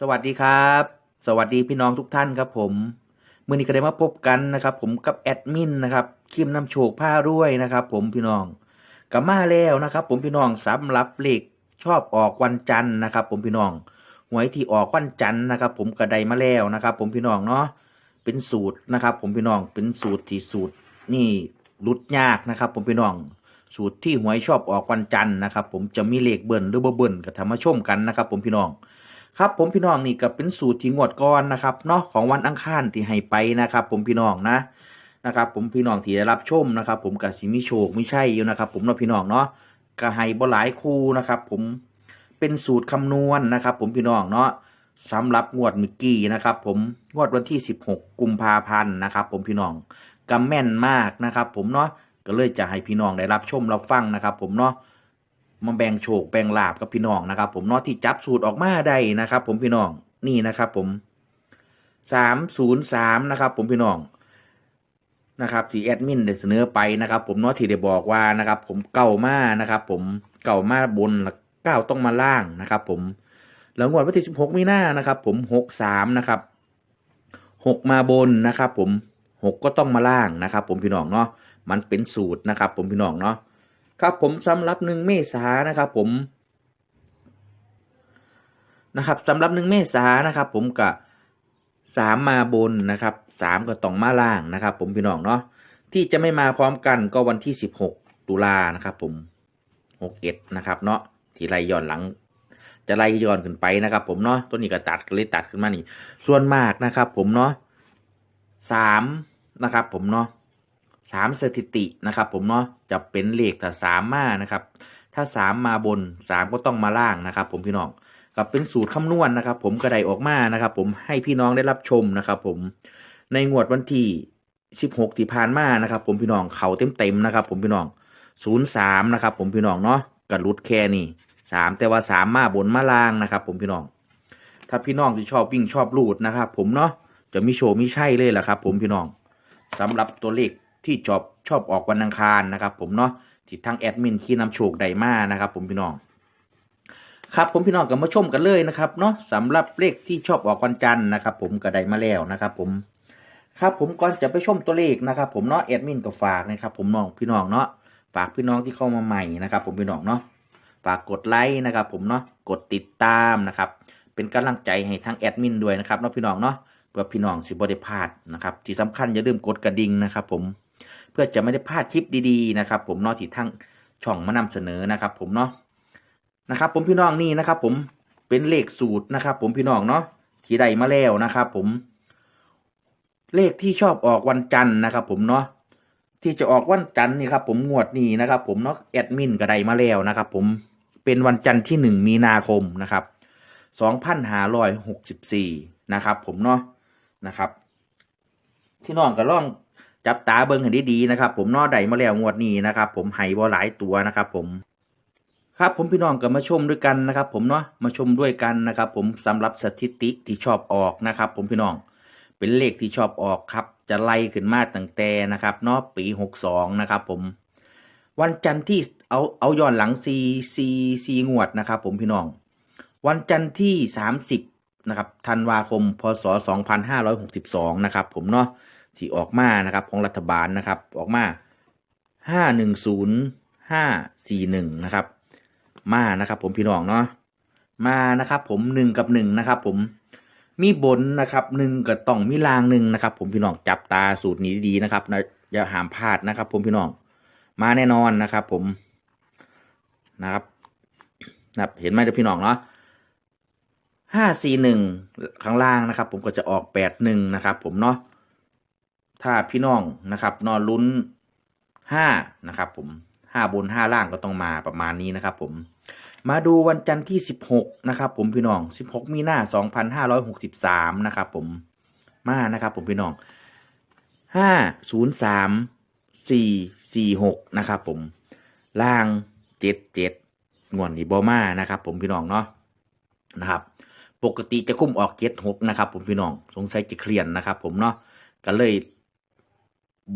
สวัสดีครับ สวัสดีพี่น้องทุกท่านครับผมมื่อนี้ก็ได้มาพบกันนะครับผมกับแอดมินนะครับคิมนำโชคผ้ารวยนะครับผมพี่น้องกับมาแล้วนะครับผมพี่น้องสำหรับเลขชอบออกวันจันทร์นะครับผมพี่น้องหวยที่ออกวันจันทร์นะครับผมกระไดมาแล้วนะครับผมพี่น้องเนาะเป็นสูตรนะครับผมพี่น้องเป็นสูตรที่สูตรนี่รุดยากนะครับผมพี่น้องสูตรที่หวยชอบออกวันจันทร์นะครับผมจะมีเลขเบิ่นหรือบ่เบิ่นก็ทำมาชมกันนะครับผมพี่น้อง ครับผมพี่น้องนี่ก็เป็นสูตรที่งวดก่อนนะครับเนาะของวันอังคารที่ให้ไปนะครับ ผมพี่น้องนะนะครับ ผมพี่น้องที่ได้รับชมนะครับ ผมกับสิมิโชคไม่ใช่อยู่นะครับ ผมเนาะพี่น้องเนาะก็ให้บ่หลายคู่นะครับ ผมเป็นสูตรคำนวณนะครับ ผมพี่น้องเนาะสำหรับงวดมิกี้นะครับ ผมงวดวันที่ 16 กุมภาพันธ์นะครับ ผมพี่น้องกำแม่นมากนะครับ ผมเนาะก็เลยจะให้พี่น้องได้รับชมรับฟังนะครับ ผมเนาะ มาแบ่งโชคแบ่งลาบกับพี่น้องนะครับ ผมเนาะที่จับสูตรออกมาได้นะครับ ผมพี่น้องนี่นะครับ ผมสามศูนย์สามนะครับ ผมพี่น้องนะครับที่แอดมินได้เสนอไปนะครับ ผมเนาะที่ได้บอกว่านะครับ ผมเก่ามานะครับ ผมเก่ามาบนเก้าต้องมาล่างนะครับ ผมแล้วงวดวันที่สิบหกมีหน้านะครับ ผมหกสามนะครับหกมาบนนะครับ ผมหกก็ต้องมาล่างนะครับ ผมพี่น้องเนาะมันเป็นสูตรนะครับ ผมพี่น้องเนาะ ครับผมสำหรับหนึ่งเมษานะครับผมนะครับสำหรับหนึ่งเมษานะครับ ผมกับสามมาบนนะครับสามก็ต้องมาล่างนะครับ ผมพี่น้องเนาะที่จะไม่มาพร้อมกันก็วันที่สิบหกตุลานะครับผมหกเอ็ดนะครับ เนาะที่ไล่ย้อนหลัง จะไล่ย้อนขึ้นไปนะครับ ผมเนาะตัวนี้ก็ตัดก็เลยตัดขึ้นมานี่ ส่วนมากนะครับ ผมเนาะสามนะครับ ผมเนาะ สามสถิตินะครับ ผมเนาะจะเป็นเลขถ้าสามมานะครับ ถ้าสามมาบนสามก็ต้องมาล่างนะครับ ผมพี่น้องกับเป็นสูตรคำนวณนะครับ ผมกระไดออกมานะครับ ผมให้พี่น้องได้รับชมนะครับ ผมในงวดวันที่สิบหกที่ผ่านมานะครับ ผมพี่น้องเขาเต็มเต็มๆนะครับ ผมพี่น้องศูนย์สามนะครับ ผมพี่น้องเนาะกระลุดแค่นี้สามแต่ว่าสามมาบนมาล่างนะครับ ผมพี่น้อง ถ้าพี่น้องที่ชอบวิ่งชอบลูดนะครับ ผมเนาะจะมีโชว์มีใช่เลยแหละครับ ผมพี่น้องสำหรับตัวเลข ที่ชอบชอบออกวันอังคารนะครับ ผมเนาะที่ทางแอดมินขี้นำโชคไดมานะครับ ผมพี่น้อง ครับผมพี่น้องก็มาชมกันเลยนะครับเนาะสำหรับเลขที่ชอบออกวันจันทร์นะครับ ผมก็ได้มาแล้วนะครับ ผมครับผมก่อนจะไปชมตัวเลขนะครับ ผมเนาะแอดมินก็ฝากนะครับ ผมน้องพี่น้องเนาะฝากพี่น้องที่เข้ามาใหม่นะครับ ผมพี่น้องเนาะฝากกดไลค์นะครับ ผมเนาะกดติดตามนะครับ เป็นกำลังใจให้ทางแอดมินด้วยนะครับเนาะพี่น้องเนาะเพื่อพี่น้องสิบได้พาดนะครับ ที่สำคัญอย่าลืมกดกระดิ่งนะครับ ผม เพื่อจะไม่ได้พลาดคลิปดีๆนะครับ ผมเนาะที่ทั้งช่องมานำเสนอนะครับ ผมเนาะนะครับ ผมพี่น้องนี่นะครับ ผมเป็นเลขสูตรนะครับ ผมพี่น้องเนาะที่ได้มาแล้วนะครับ ผมเลขที่ชอบออกวันจันทร์นะครับ ผมเนาะที่จะออกวันจันทร์นี่ครับ ผมงวดนี้นะครับ ผมเนาะแอดมินก็ได้มาแล้วนะครับ ผมเป็นวันจันทร์ที่หนึ่งมีนาคมนะครับสองพันห้าร้อยหกสิบสี่นะครับ ผมเนาะนะครับพี่น้องก็ลอง จับตาเบิ้งให้ดีๆนะครับ ผมนอใดมาแล้วงวดนี้นะครับ ผมไห้บ่หลายตัวนะครับ ผม ครับผมพี่น้องก็มาชมด้วยกันนะครับ ผมเนาะมาชมด้วยกันนะครับ ผมสำหรับสถิติที่ชอบออกนะครับ ผมพี่น้องเป็นเลขที่ชอบออกครับ จะไล่ขึ้นมาตั้งแต่นะครับเนาะปีหกสองนะครับ ผม วันจันทร์ที่เอาเอาย้อนหลังซีซีซีงวดนะครับ ผมพี่น้อง วันจันทร์ที่สามสิบนะครับธันวาคมพศสองพันห้าร้อยหกสิบสองนะครับ ผมเนาะ ที่ออกมานะครับของรัฐบาลนะครับออกมาห้าหนึ่งศูนย์ห้าสี่หนึ่งนะครับมานะครับ ผมพี่น้องเนาะมานะครับ ผมหนึ่งกับหนึ่งนะครับ ผมมีบนนะครับหนึ่งกับต้องมีลางหนึ่งนะครับ ผมพี่น้องจับตาสูตรนี้ดีนะครับนะอย่าหามพลาดนะครับ ผมพี่น้องมาแน่นอนนะครับ ผมนะครับนะครับ เห็นไหมจ้าพี่น้องเนาะห้าสี่หนึ่งข้างล่างนะครับ ผมก็จะออกแปดหนึ่งนะครับ ผมเนาะ ถ้าพี่น้องนะครับ นอนลุ้นห้านะครับ ผมห้าบนห้าล่างก็ต้องมาประมาณนี้นะครับ ผม มาดูวันจันทร์ที่สิบหกนะครับ ผมพี่น้องสิบหกมีหน้าสองพันห้าร้อยหกสิบสามนะครับ ผมมานะครับ ผมพี่น้องห้าศูนย์สามสี่สี่หกนะครับ ผมล่างเจ็ดเจ็ดงวนนี่บอมานะครับ ผมพี่น้องเนาะนะครับ ปกติจะคุ้มออกเจ็ดหกนะครับ ผมพี่น้องสงสัยจะเคลียนนะครับ ผมเนาะก็เลย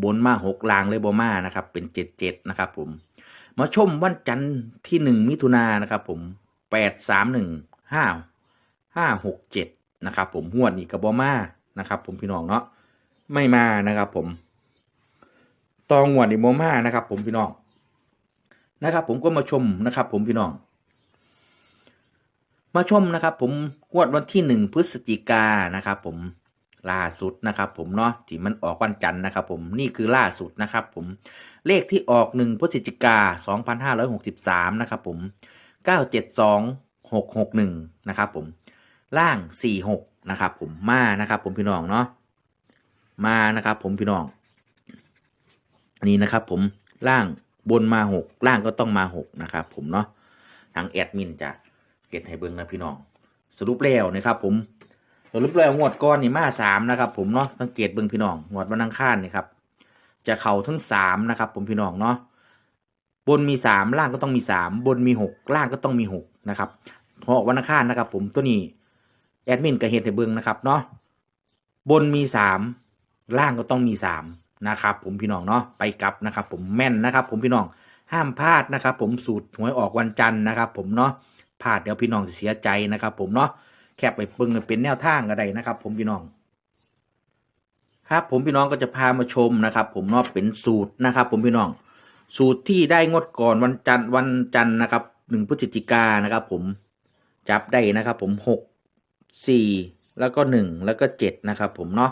บนมาหกลางเลยบอมานะครับ เป็นเจ็ดเจ็ดนะครับผม มาชมวันจันทร์ที่หนึ่งมิถุนายนนะครับ ผมแปดสามหนึ่งห้าห้าหกเจ็ดนะครับ ผมหวดนี่กับบอมานะครับ ผมพี่น้องเนาะไม่มานะครับ ผมตองหวดนี่โมมานะครับ ผมพี่น้องนะครับ ผมก็มาชมนะครับ ผมพี่น้องมาชมนะครับ ผมงวดวันที่หนึ่งพฤศจิกานะครับ ผม ล่าสุดนะครับผมเนาะที่มันออกวันจันทร์นะครับผมนี่คือล่าสุดนะครับผมเลขที่ออกหนึ่งพฤศจิกาสองพันห้าร้อยหกสิบสามนะครับผมเก้าเจ็ดสองหกหกหนึ่งนะครับผมล่างสี่หกนะครับผมมานะครับผมพี่น้องเนาะมานะครับผมพี่น้องอันนี้นะครับผมล่างบนมาหกล่างก็ต้องมาหกนะครับผมเนาะทางแอดมินจะเก็บให้เบิ้งนะพี่น้อง สรุปแล้วนะครับผม สรุปแล้วงวดก้อนนี่มาสามนะครับ ผมเนาะสังเกตเบิ้งพี่น้องงวดวันอังคารนี่ครับจะเข่าทั้งสามนะครับ ผมพี่น้องเนาะบนมีสามล่างก็ต้องมีสามบนมีหกล่างก็ต้องมีหกนะครับพอออกวันอังคารนะครับ ผมตัวนี้แอดมินก็เห็นให้เบิ้งนะครับเนาะบนมีสามล่างก็ต้องมีสามนะครับ ผมพี่น้องเนาะไปกลับนะครับ ผมแม่นนะครับ ผมพี่น้องห้ามพลาดนะครับ ผมสูตรหวยออกวันจันทร์นะครับ ผมเนาะพลาดเดี๋ยวพี่น้องจะเสียใจนะครับ ผมเนาะ แคบไปเบิ้งเป็นแนวทางก็ได้นะครับ ผมพี่น้อง ครับ ผมพี่น้องก็จะพามาชมนะครับ ผมเนาะเป็นสูตรนะครับ ผมพี่น้อง สูตรที่ได้งดก่อนวันจันทร์วันจันทร์นะครับหนึ่งพฤศจิกานนะครับ ผมจับได้นะครับ ผมหกสี่แล้วก็หนึ่งแล้วก็เจ็ดนะครับ ผมเนาะ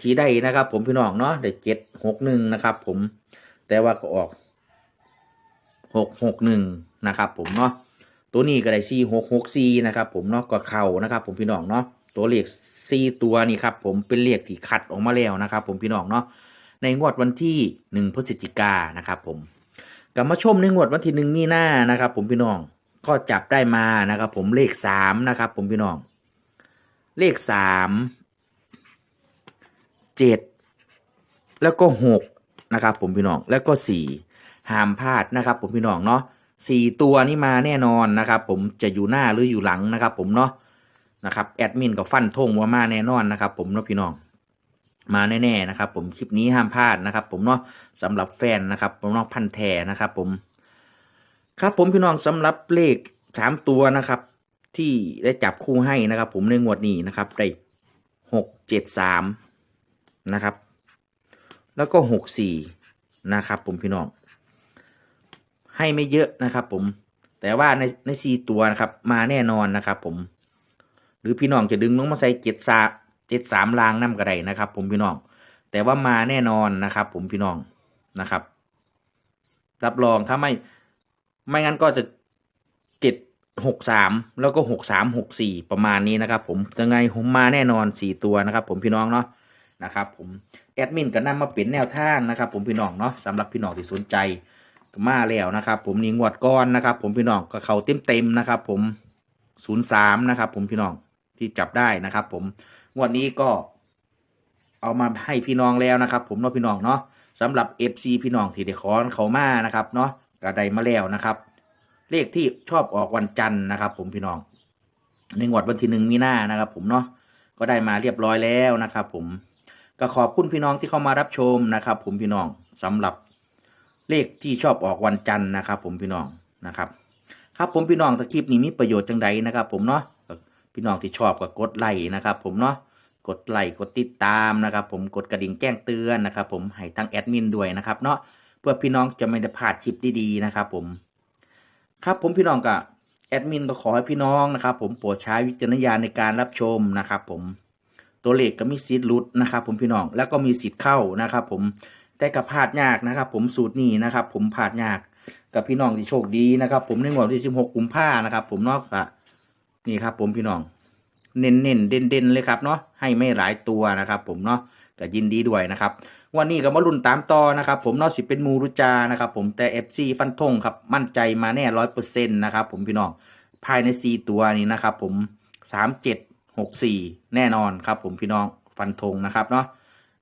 ที่ได้นะครับ ผมพี่น้องเนาะได้เจ็ดหกหนึ่งนะครับ ผมแต่ว่าก็ออกหกหกหนึ่งนะครับ ผมเนาะ ตัวนี้ก็ได้สี่หกหกสี่นะครับผมเนาะก็เข่านะครับ ผมพี่น้องเนาะตัวเลขสี่ตัวนี่ครับผมเป็นเลขที่คัดออกมาแล้วนะครับ ผมพี่น้องเนาะในงวดวันที่หนึ่งพฤศจิกานะครับ ผมกลับมาชมในงวดวันที่หนึ่งมีหน้านะครับ ผมพี่น้องก็จับได้มานะครับ ผมเลขสามนะครับ ผมพี่น้อง เลขสามเจ็ดแล้วก็หกนะครับ ผมพี่น้องแล้วก็สี่ห้ามพลาดนะครับ ผมพี่น้องเนาะ สี่ตัวนี่มาแน่นอนนะครับ ผมจะอยู่หน้าหรืออยู่หลังนะครับ ผมเนาะนะครับแอดมินกับฟันธงว่ามาแน่นอนนะครับ ผมเนาะพี่น้องมาแน่ๆนะครับ ผมคลิปนี้ห้ามพลาดนะครับ ผมเนาะสำหรับแฟนนะครับ ผมเนาะพันแทนะครับ ผม ครับผมพี่น้องสำหรับเลขสามตัวนะครับ ที่ได้จับคู่ให้นะครับ ผมในงวดนี้นะครับได้หกเจ็ดสามนะครับ แล้วก็หกสี่นะครับ ผมพี่น้อง ให้ไม่เยอะนะครับ ผม แต่ว่าในในสี่ตัวนะครับ มาแน่นอนนะครับ ผม หรือพี่น้องจะดึงลงมาใส่เจ็ดสาเจ็ดสามลางน้ำกระไดนะครับ ผมพี่น้อง แต่ว่ามาแน่นอนนะครับ ผมพี่น้องนะครับ รับรองถ้าไม่ไม่งั้นก็จะเจ็ดหกสามแล้วก็หกสามหกสี่ประมาณนี้นะครับ ผมยังไงผมมาแน่นอนสี่ตัวนะครับ ผมพี่น้องเนาะนะครับ ผมแอดมินก็นำมาเป็นแนวทางนะครับ ผมพี่น้องเนาะสำหรับพี่น้องที่สนใจ มาแล้วนะครับ ผมนี่งวดก้อนนะครับ ผมพี่น้องก็เขาเต็มเต็มๆนะครับ ผมศูนย์สามนะครับ ผมพี่น้องที่จับได้นะครับ ผมงวดนี้ก็เอามาให้พี่น้องแล้วนะครับ ผมเนาะพี่น้องเนาะสำหรับ FC พี่น้องที่ได้ขอเขามานะครับเนาะก็ได้มาแล้วนะครับ เลขที่ชอบออกวันจันทร์นะครับ ผมพี่น้องในงวดวันที่หนึ่งมีหน้านะครับ ผมเนาะก็ได้มาเรียบร้อยแล้วนะครับ ผมก็ขอบคุณพี่น้องที่เข้ามารับชมนะครับ ผมพี่น้องสำหรับ เลขที่ชอบออกวันจันทร์นะครับ ผมพี่น้องนะครับ ครับผมพี่น้องถ้าคลิปนี้มีประโยชน์จังใดนะครับ ผมเนาะพี่น้องที่ชอบก็กดไลค์นะครับ ผมเนาะกดไลค์กดติดตามนะครับ ผมกดกระดิ่งแจ้งเตือนนะครับ ผมให้ทั้งแอดมินด้วยนะครับ เนาะเพื่อพี่น้องจะไม่ได้พลาดคลิปดีๆนะครับ ผม ครับผมพี่น้องกับแอดมินก็ขอให้พี่น้องนะครับ ผมโปรดใช้วิจารณญาณในการรับชมนะครับ ผมตัวเลขก็มีสิทธิ์ลุดนะครับ ผมพี่น้องแล้วก็มีสิทธิ์เข้านะครับ ผม แต่กับพลาดยากนะครับ ผมสูตรนี้นะครับ ผมพลาดยากกับพี่น้องที่โชคดีนะครับ ผมในงวดวันที่16กุมภานะครับ ผมเนอกจากนี่ครับ ผมพี่น้อง เน้นเน้นเด่นเด่นๆเลยครับเนาะให้ไม่หลายตัวนะครับ ผมเนาะก็ยินดีด้วยนะครับวันนี้ก็มาลุ้นตามต่อนะครับ ผมเนอกสิเป็นมูรุจานะครับ ผมแต่เอฟซีฟันธงครับมั่นใจมาแน่ร้อยเปอร์เซ็นต์นะครับ ผมพี่น้องภายในสี่ตัวนี้นะครับ ผมสามเจ็ดหกสี่แน่นอนครับ ผมพี่น้องฟันธงนะครับเนาะ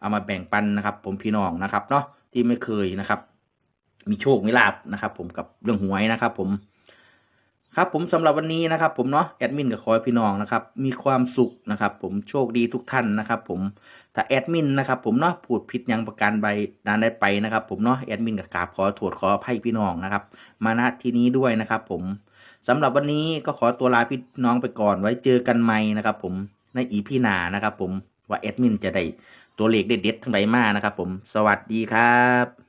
เอามาแบ่งปันนะครับ ผมพี่น้องนะครับเนาะที่ไม่เคยนะครับ มีโชคมีลาบนะครับ ผมกับเรื่องหวยนะครับ ผม ครับผมสำหรับวันนี้นะครับ ผมเนาะแอดมินกับขอให้พี่น้องนะครับ มีความสุขนะครับ ผมโชคดีทุกท่านนะครับ ผมถ้าแอดมินนะครับ ผมเนาะพูดผิดยังประการใบนานได้ไปนะครับ ผมเนาะแอดมินกับกราบขอโทษขออภัยพี่น้องนะครับ มาณที่นี้ด้วยนะครับ ผมสำหรับวันนี้ก็ขอตัวลาพี่น้องไปก่อนไว้เจอกันใหม่นะครับ ผมในอีพีหนานะครับ ผมว่าแอดมินจะได้ ตัวเลขเด็ดๆทั้งหลายมานะครับผม สวัสดีครับ